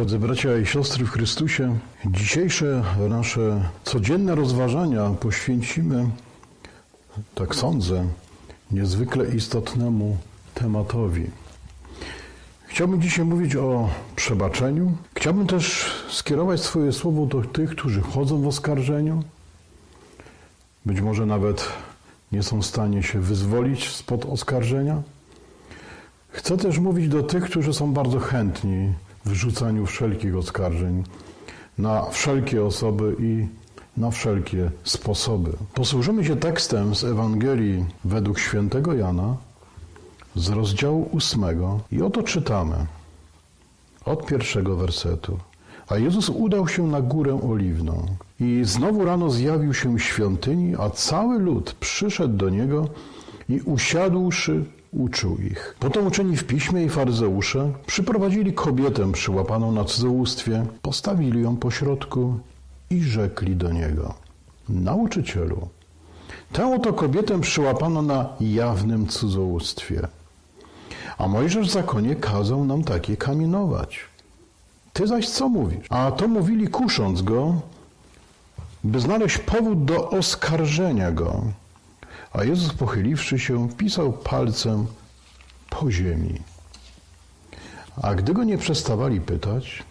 Drodzy bracia i siostry w Chrystusie, dzisiejsze nasze codzienne rozważania poświęcimy, tak sądzę, niezwykle istotnemu tematowi. Chciałbym dzisiaj mówić o przebaczeniu. Chciałbym też skierować swoje słowo do tych, którzy chodzą w oskarżeniu. Być może nawet nie są w stanie się wyzwolić spod oskarżenia. Chcę też mówić do tych, którzy są bardzo chętni w rzucaniu wszelkich oskarżeń na wszelkie osoby i na wszelkie sposoby. Posłużymy się tekstem z Ewangelii według świętego Jana z rozdziału ósmego i oto czytamy od pierwszego wersetu. A Jezus udał się na górę oliwną i znowu rano zjawił się w świątyni, a cały lud przyszedł do niego i usiadłszy uczył ich. Potem uczeni w piśmie i faryzeusze przyprowadzili kobietę przyłapaną na cudzołóstwie, postawili ją pośrodku i rzekli do niego: Nauczycielu, tę oto kobietę przyłapano na jawnym cudzołóstwie. A Mojżesz w zakonie kazał nam takie kamienować. Ty zaś co mówisz? A to mówili kusząc go, by znaleźć powód do oskarżenia go. A Jezus pochyliwszy się, pisał palcem po ziemi. A gdy go nie przestawali pytać,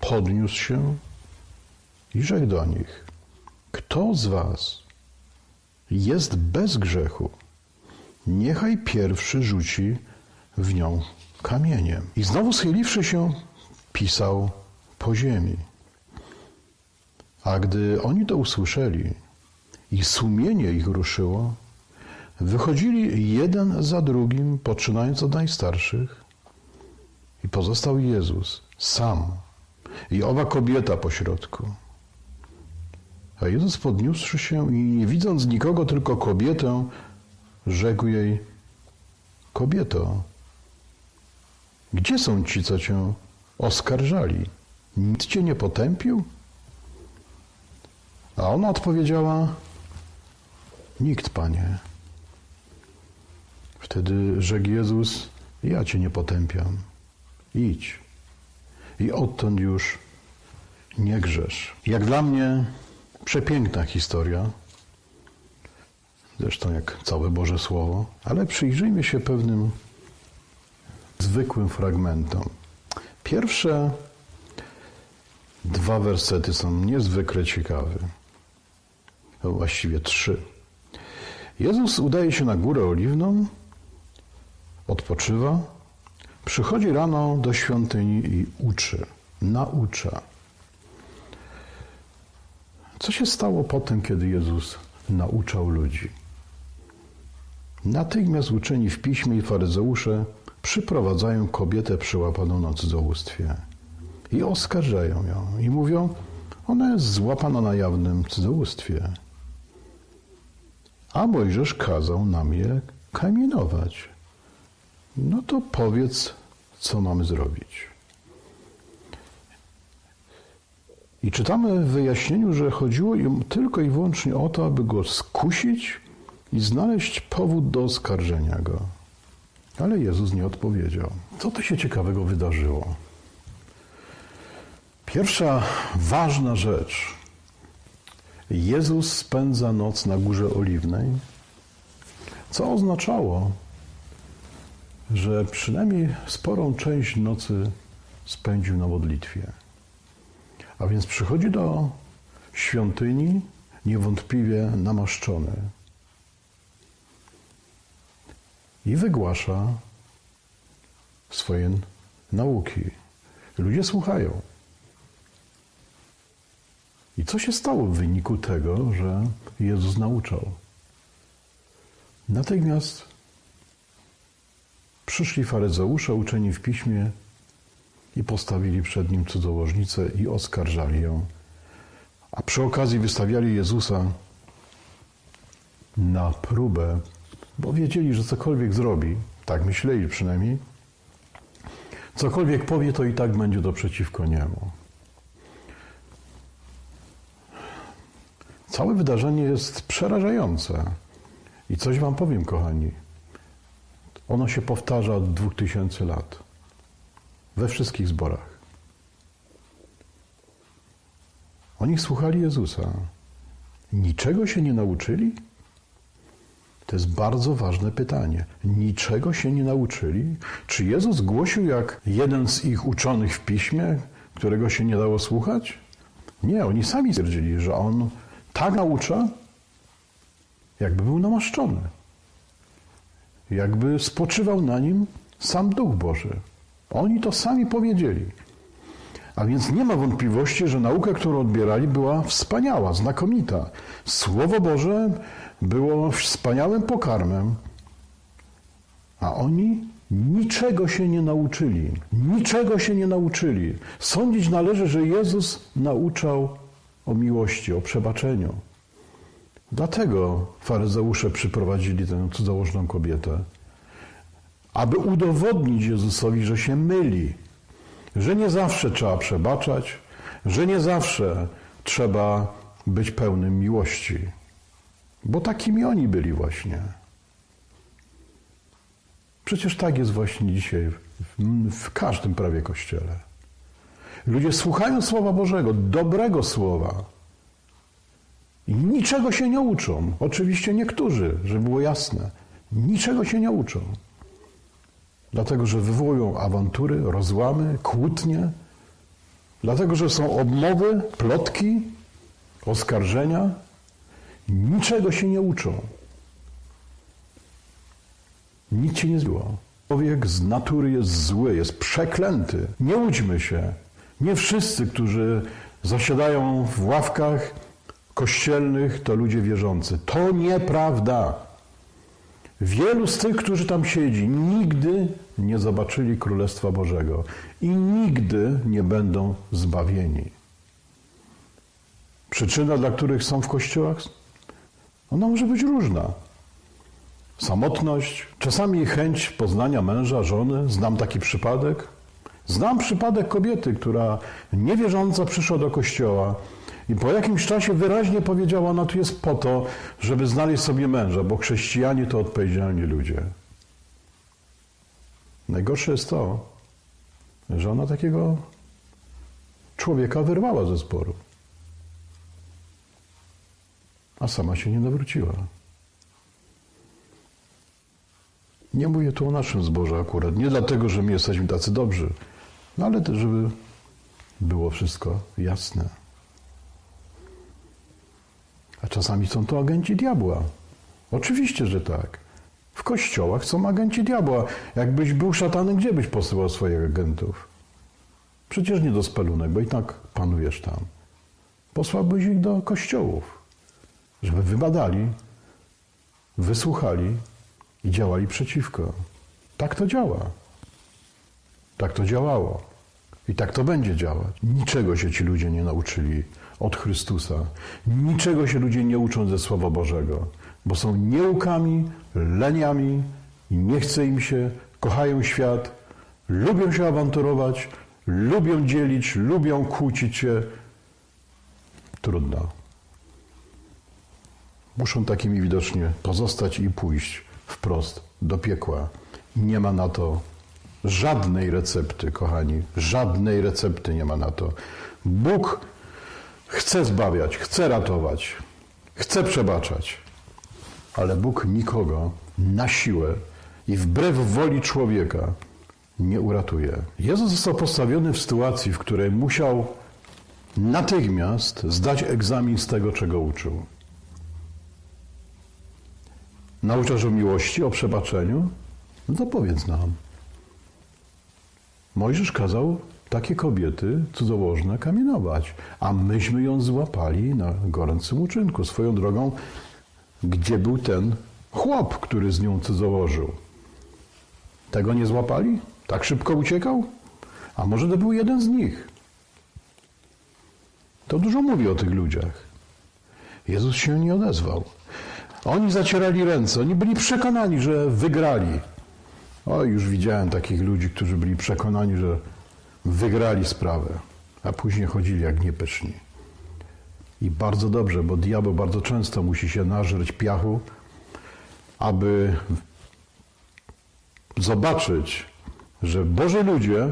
podniósł się i rzekł do nich: Kto z was jest bez grzechu, niechaj pierwszy rzuci w nią kamieniem. I znowu schyliwszy się, pisał po ziemi. A gdy oni to usłyszeli i sumienie ich ruszyło, wychodzili jeden za drugim, poczynając od najstarszych, i pozostał Jezus sam i owa kobieta pośrodku. A Jezus podniósłszy się i nie widząc nikogo, tylko kobietę, rzekł jej: Kobieto, gdzie są ci, co cię oskarżali? Nikt cię nie potępił? A ona odpowiedziała: Nikt, panie. Wtedy rzekł Jezus: Ja cię nie potępiam. Idź. I odtąd już nie grzesz. Jak dla mnie przepiękna historia. Zresztą jak całe Boże Słowo, ale przyjrzyjmy się pewnym zwykłym fragmentom. Pierwsze dwa wersety są niezwykle ciekawe. Właściwie trzy. Jezus udaje się na górę oliwną, odpoczywa, przychodzi rano do świątyni i uczy, naucza. Co się stało potem, kiedy Jezus nauczał ludzi? Natychmiast uczeni w piśmie i faryzeusze przyprowadzają kobietę przyłapaną na cudzołóstwie i oskarżają ją i mówią, ona jest złapana na jawnym cudzołóstwie. A Mojżesz kazał nam je kamienować. No to powiedz, co mamy zrobić. I czytamy w wyjaśnieniu, że chodziło im tylko i wyłącznie o to, aby go skusić i znaleźć powód do oskarżenia go. Ale Jezus nie odpowiedział. Co to się ciekawego wydarzyło? Pierwsza ważna rzecz. Jezus spędza noc na Górze Oliwnej, co oznaczało, że przynajmniej sporą część nocy spędził na modlitwie. A więc przychodzi do świątyni niewątpliwie namaszczony i wygłasza swoje nauki. Ludzie słuchają. I co się stało w wyniku tego, że Jezus nauczał? Natychmiast przyszli faryzeusze uczeni w piśmie i postawili przed nim cudzołożnicę i oskarżali ją. A przy okazji wystawiali Jezusa na próbę, bo wiedzieli, że cokolwiek zrobi, tak myśleli przynajmniej, cokolwiek powie, to i tak będzie to przeciwko niemu. Całe wydarzenie jest przerażające. I coś Wam powiem, kochani. Ono się powtarza od 2000 lat. We wszystkich zborach. Oni słuchali Jezusa. Niczego się nie nauczyli? To jest bardzo ważne pytanie. Niczego się nie nauczyli? Czy Jezus głosił jak jeden z ich uczonych w piśmie, którego się nie dało słuchać? Nie, oni sami stwierdzili, że on tak naucza, jakby był namaszczony. Jakby spoczywał na nim sam Duch Boży. Oni to sami powiedzieli. A więc nie ma wątpliwości, że nauka, którą odbierali, była wspaniała, znakomita. Słowo Boże było wspaniałym pokarmem, a oni niczego się nie nauczyli. Niczego się nie nauczyli. Sądzić należy, że Jezus nauczał o miłości, o przebaczeniu. Dlatego faryzeusze przyprowadzili tę cudzołożną kobietę, aby udowodnić Jezusowi, że się myli, że nie zawsze trzeba przebaczać, że nie zawsze trzeba być pełnym miłości. Bo takimi oni byli właśnie. Przecież tak jest właśnie dzisiaj w, w każdym prawie kościele. Ludzie słuchają Słowa Bożego, dobrego Słowa, i niczego się nie uczą. Oczywiście niektórzy, żeby było jasne, niczego się nie uczą. Dlatego, że wywołują awantury, rozłamy, kłótnie, dlatego, że są obmowy, plotki, oskarżenia. Niczego się nie uczą. Nic się nie zło. Człowiek z natury jest zły, jest przeklęty. Nie łudźmy się. Nie wszyscy, którzy zasiadają w ławkach kościelnych, to ludzie wierzący. To nieprawda. Wielu z tych, którzy tam siedzi, nigdy nie zobaczyli Królestwa Bożego i nigdy nie będą zbawieni. Przyczyna, dla których są w kościołach, ona może być różna. Samotność, czasami chęć poznania męża, żony. Znam taki przypadek. Znam przypadek kobiety, która niewierząca przyszła do kościoła i po jakimś czasie wyraźnie powiedziała, ona tu jest po to, żeby znaleźć sobie męża, bo chrześcijanie to odpowiedzialni ludzie. Najgorsze jest to, że ona takiego człowieka wyrwała ze sporu, a sama się nie nawróciła. Nie mówię tu o naszym zborze akurat, nie dlatego, że my jesteśmy tacy dobrzy, no ale też, żeby było wszystko jasne. A czasami są to agenci diabła. Oczywiście, że tak. W kościołach są agenci diabła. Jakbyś był szatanem, gdzie byś posyłał swoich agentów? Przecież nie do spelunek, bo i tak panujesz tam. Posłałbyś ich do kościołów, żeby wybadali, wysłuchali i działali przeciwko. Tak to działa. Tak to działało. I tak to będzie działać. Niczego się ci ludzie nie nauczyli od Chrystusa. Niczego się ludzie nie uczą ze Słowa Bożego, bo są nieukami, leniami i nie chce im się, kochają świat, lubią się awanturować, lubią dzielić, lubią kłócić się. Trudno. Muszą takimi widocznie pozostać i pójść wprost do piekła. Nie ma na to żadnej recepty, kochani. Żadnej recepty nie ma na to. Bóg chce zbawiać, chce ratować, chce przebaczać, ale Bóg nikogo na siłę i wbrew woli człowieka nie uratuje. Jezus został postawiony w sytuacji, w której musiał natychmiast zdać egzamin z tego, czego uczył. Nauczasz o miłości, o przebaczeniu? No to powiedz nam. Mojżesz kazał takie kobiety cudzołożne kamienować, a myśmy ją złapali na gorącym uczynku. Swoją drogą, gdzie był ten chłop, który z nią cudzołożył? Tego nie złapali? Tak szybko uciekał? A może to był jeden z nich? To dużo mówi o tych ludziach. Jezus się nie odezwał. Oni zacierali ręce, oni byli przekonani, że wygrali. O, już widziałem takich ludzi, którzy byli przekonani, że wygrali sprawę, a później chodzili jak niepyszni. I bardzo dobrze, bo diabeł bardzo często musi się nażreć piachu, aby zobaczyć, że Boży ludzie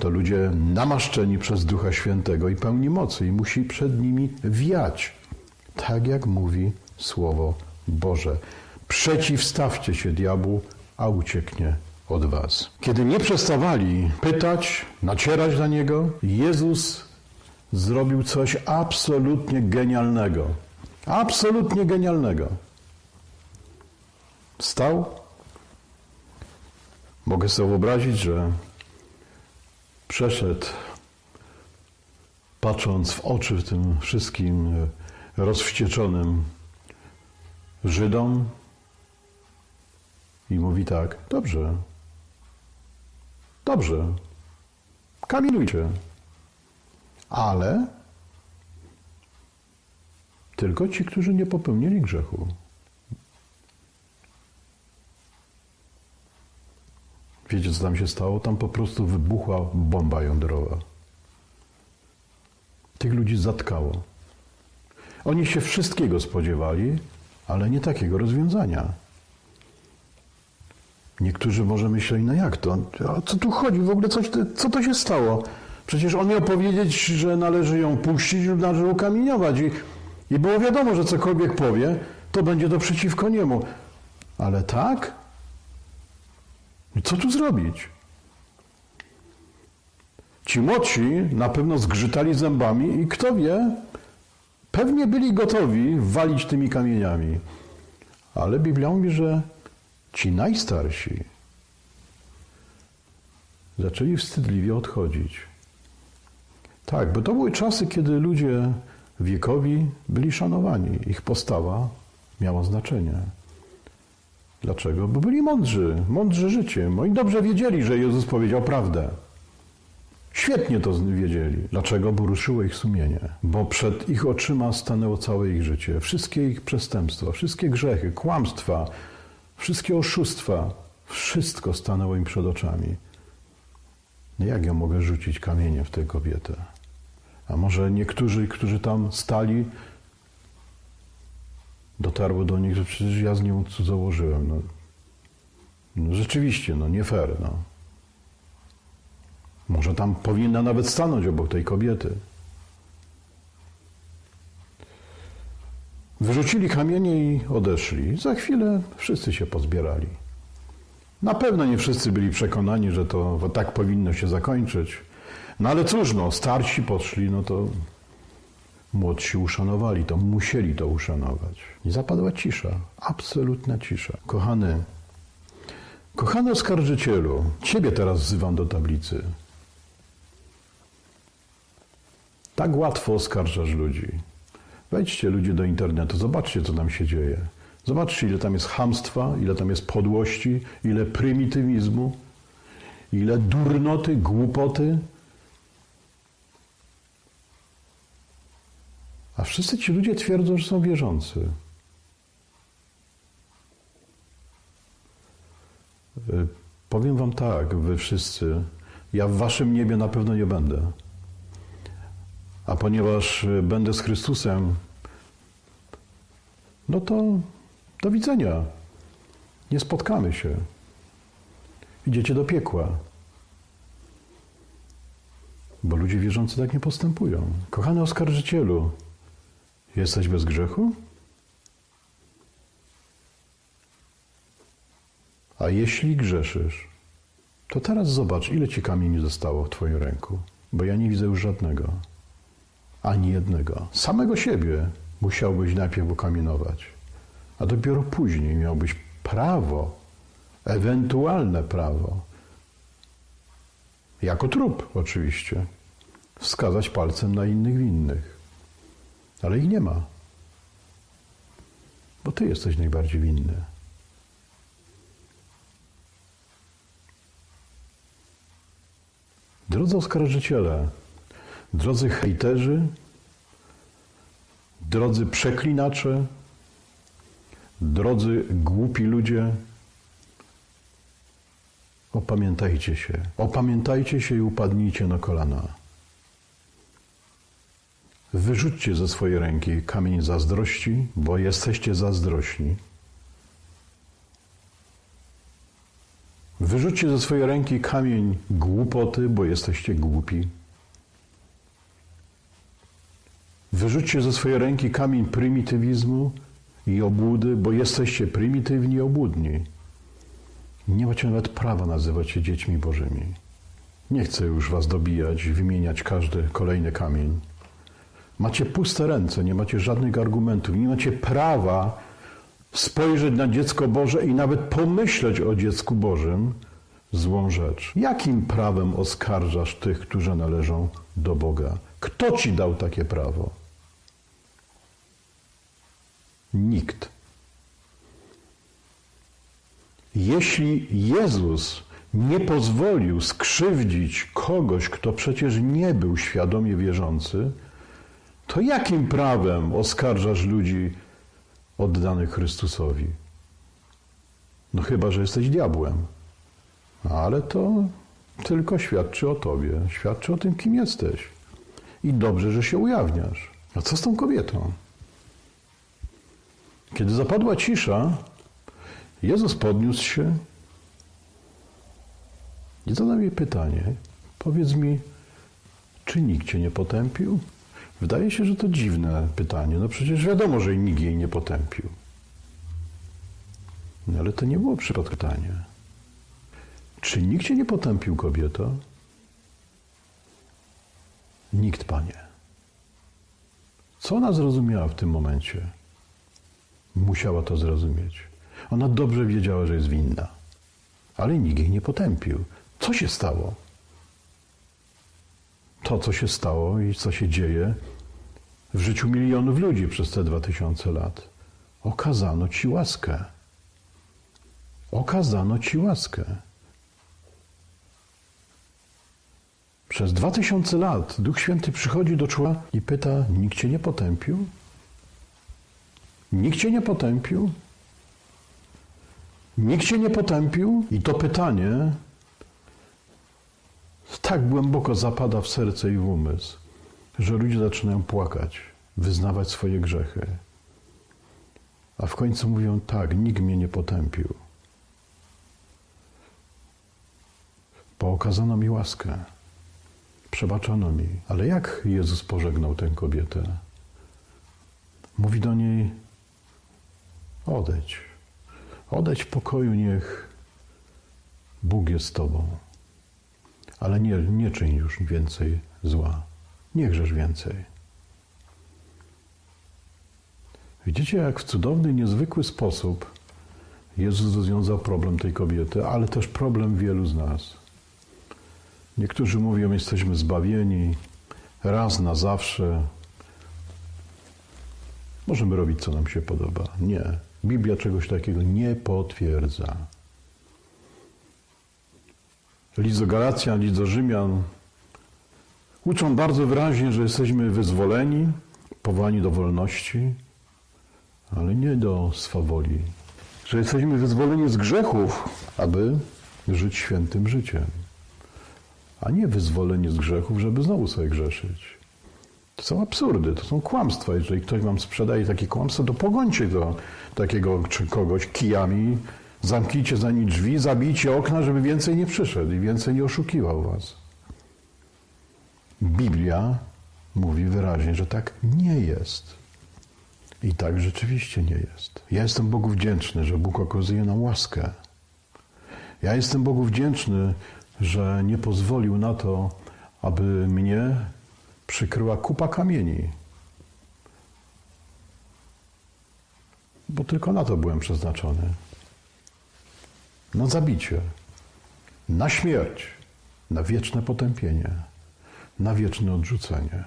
To ludzie namaszczeni przez Ducha Świętego i pełni mocy i musi przed nimi wiać, tak jak mówi Słowo Boże. Przeciwstawcie się diabłu, a ucieknie od was. Kiedy nie przestawali pytać, nacierać na niego, Jezus zrobił coś absolutnie genialnego. Absolutnie genialnego. Stał. Mogę sobie wyobrazić, że przeszedł, patrząc w oczy tym wszystkim e, rozwścieczonym Żydom i mówi tak, dobrze, dobrze, kamienujcie, ale tylko ci, którzy nie popełnili grzechu. Wiecie, co tam się stało? Tam po prostu wybuchła bomba jądrowa. Tych ludzi zatkało. Oni się wszystkiego spodziewali, ale nie takiego rozwiązania. Niektórzy może myśleli, no jak to? O co tu chodzi? W ogóle coś, co to się stało? Przecież on miał powiedzieć, że należy ją puścić lub należy ukamieniować. I, I było wiadomo, że cokolwiek powie, to będzie to przeciwko niemu. Ale tak? Co tu zrobić? Ci młodsi na pewno zgrzytali zębami i kto wie, pewnie byli gotowi walić tymi kamieniami. Ale Biblia mówi, że ci najstarsi zaczęli wstydliwie odchodzić. Tak, bo to były czasy, kiedy ludzie wiekowi byli szanowani. Ich postawa miała znaczenie. Dlaczego? Bo byli mądrzy, mądrzy życiem. Oni dobrze wiedzieli, że Jezus powiedział prawdę. Świetnie to wiedzieli. Dlaczego? Bo ruszyło ich sumienie. Bo przed ich oczyma stanęło całe ich życie. Wszystkie ich przestępstwa, wszystkie grzechy, kłamstwa, wszystkie oszustwa, wszystko stanęło im przed oczami. No Jak ja mogę rzucić kamieniem w tę kobietę? A może niektórzy, którzy tam stali, dotarło do nich, że przecież ja z nią cudzołożyłem. No, no rzeczywiście, no nie fair. No. Może tam powinna nawet stanąć obok tej kobiety. Wyrzucili kamienie i odeszli. Za chwilę wszyscy się pozbierali. Na pewno nie wszyscy byli przekonani, że to tak powinno się zakończyć. No ale cóż, no, starsi poszli, no to młodsi uszanowali to, musieli to uszanować. I zapadła cisza, absolutna cisza. Kochany, kochany oskarżycielu, ciebie teraz wzywam do tablicy. Tak łatwo oskarżasz ludzi. Wejdźcie ludzie do internetu, zobaczcie, co tam się dzieje. Zobaczcie, ile tam jest hamstwa, ile tam jest podłości, ile prymitywizmu, ile durnoty, głupoty. A wszyscy ci ludzie twierdzą, że są wierzący. Y, Powiem wam tak, wy wszyscy, ja w waszym niebie na pewno nie będę. A ponieważ y, będę z Chrystusem, no to do widzenia. Nie spotkamy się. Idziecie do piekła. Bo ludzie wierzący tak nie postępują. Kochany oskarżycielu, jesteś bez grzechu? A jeśli grzeszysz, to teraz zobacz, ile ci kamieni zostało w Twoim ręku, bo ja nie widzę już żadnego, ani jednego. Samego siebie musiałbyś najpierw ukamienować, a dopiero później miałbyś prawo, ewentualne prawo, jako trup oczywiście, wskazać palcem na innych winnych. Ale ich nie ma, bo Ty jesteś najbardziej winny. Drodzy oskarżyciele, drodzy hejterzy, drodzy przeklinacze, drodzy głupi ludzie, opamiętajcie się. Opamiętajcie się i upadnijcie na kolana. Wyrzućcie ze swojej ręki kamień zazdrości, bo jesteście zazdrośni. Wyrzućcie ze swojej ręki kamień głupoty, bo jesteście głupi. Wyrzućcie ze swojej ręki kamień prymitywizmu i obłudy, bo jesteście prymitywni i obłudni. Nie macie nawet prawa nazywać się dziećmi Bożymi. Nie chcę już was dobijać, wymieniać każdy kolejny kamień. Macie puste ręce, nie macie żadnych argumentów, nie macie prawa spojrzeć na dziecko Boże i nawet pomyśleć o dziecku Bożym złą rzecz. Jakim prawem oskarżasz tych, którzy należą do Boga? Kto ci dał takie prawo? Nikt. Jeśli Jezus nie pozwolił skrzywdzić kogoś, kto przecież nie był świadomie wierzący, to jakim prawem oskarżasz ludzi oddanych Chrystusowi? No chyba, że jesteś diabłem. Ale to tylko świadczy o tobie, świadczy o tym, kim jesteś. I dobrze, że się ujawniasz. A co z tą kobietą? Kiedy zapadła cisza, Jezus podniósł się i zadał jej pytanie. Powiedz mi, czy nikt cię nie potępił? Wydaje się, że to dziwne pytanie. No przecież wiadomo, że nikt jej nie potępił. No ale to nie było przypadkowe pytanie. Czy nikt cię nie potępił, kobieto? Nikt, panie. Co ona zrozumiała w tym momencie? Musiała to zrozumieć. Ona dobrze wiedziała, że jest winna, ale nikt jej nie potępił. Co się stało? To, co się stało i co się dzieje w życiu milionów ludzi przez te dwa tysiące lat. Okazano ci łaskę. Okazano ci łaskę. Przez dwa tysiące lat Duch Święty przychodzi do człowieka i pyta: Nikt cię nie potępił? Nikt cię nie potępił? Nikt cię nie potępił? I to pytanie tak głęboko zapada w serce i w umysł, że ludzie zaczynają płakać, wyznawać swoje grzechy. A w końcu mówią: Tak, nikt mnie nie potępił. Bo okazano mi łaskę, przebaczono mi. Ale jak Jezus pożegnał tę kobietę? Mówi do niej: Odejdź. Odejdź w pokoju, niech Bóg jest z Tobą. Ale nie, nie czyń już więcej zła. Nie grzesz więcej. Widzicie, jak w cudowny, niezwykły sposób Jezus rozwiązał problem tej kobiety, ale też problem wielu z nas. Niektórzy mówią, jesteśmy zbawieni raz na zawsze. Możemy robić, co nam się podoba. Nie. Biblia czegoś takiego nie potwierdza. List do Galacjan, list do Rzymian uczą bardzo wyraźnie, że jesteśmy wyzwoleni, powołani do wolności, ale nie do swawoli. Że jesteśmy wyzwoleni z grzechów, aby żyć świętym życiem, a nie wyzwoleni z grzechów, żeby znowu sobie grzeszyć. To są absurdy, to są kłamstwa. Jeżeli ktoś wam sprzedaje takie kłamstwo, to pogońcie do takiego czy kogoś kijami, zamknijcie za nim drzwi, zabijcie okna, żeby więcej nie przyszedł i więcej nie oszukiwał was. Biblia mówi wyraźnie, że tak nie jest. I tak rzeczywiście nie jest. Ja jestem Bogu wdzięczny, że Bóg okazuje nam łaskę. Ja jestem Bogu wdzięczny, że nie pozwolił na to, aby mnie przykryła kupa kamieni. Bo tylko na to byłem przeznaczony. Na zabicie, na śmierć, na wieczne potępienie, na wieczne odrzucenie.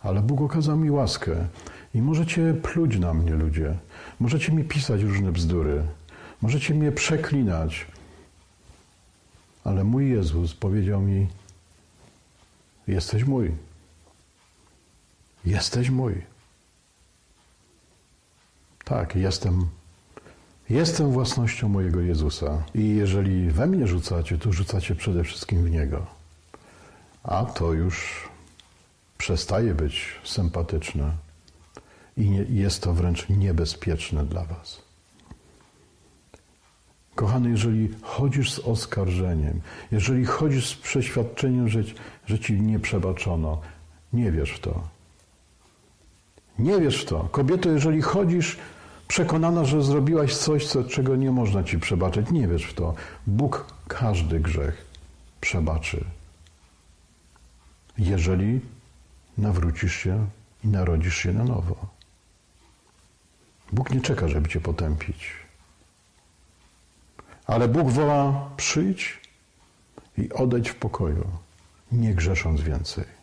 Ale Bóg okazał mi łaskę i możecie pluć na mnie, ludzie. Możecie mi pisać różne bzdury. Możecie mnie przeklinać. Ale mój Jezus powiedział mi: Jesteś mój. Jesteś mój. Tak, jestem. Jestem własnością mojego Jezusa. I jeżeli we mnie rzucacie, to rzucacie przede wszystkim w Niego. A to już przestaje być sympatyczne i nie, jest to wręcz niebezpieczne dla Was. Kochany, jeżeli chodzisz z oskarżeniem, jeżeli chodzisz z przeświadczeniem, że, że ci nie przebaczono, nie wierz w to. Nie wierz w to. Kobieto, jeżeli chodzisz przekonana, że zrobiłaś coś, co, czego nie można ci przebaczyć, nie wierz w to. Bóg każdy grzech przebaczy. Jeżeli nawrócisz się i narodzisz się na nowo. Bóg nie czeka, żeby cię potępić. Ale Bóg woła: przyjdź i odejdź w pokoju, nie grzesząc więcej.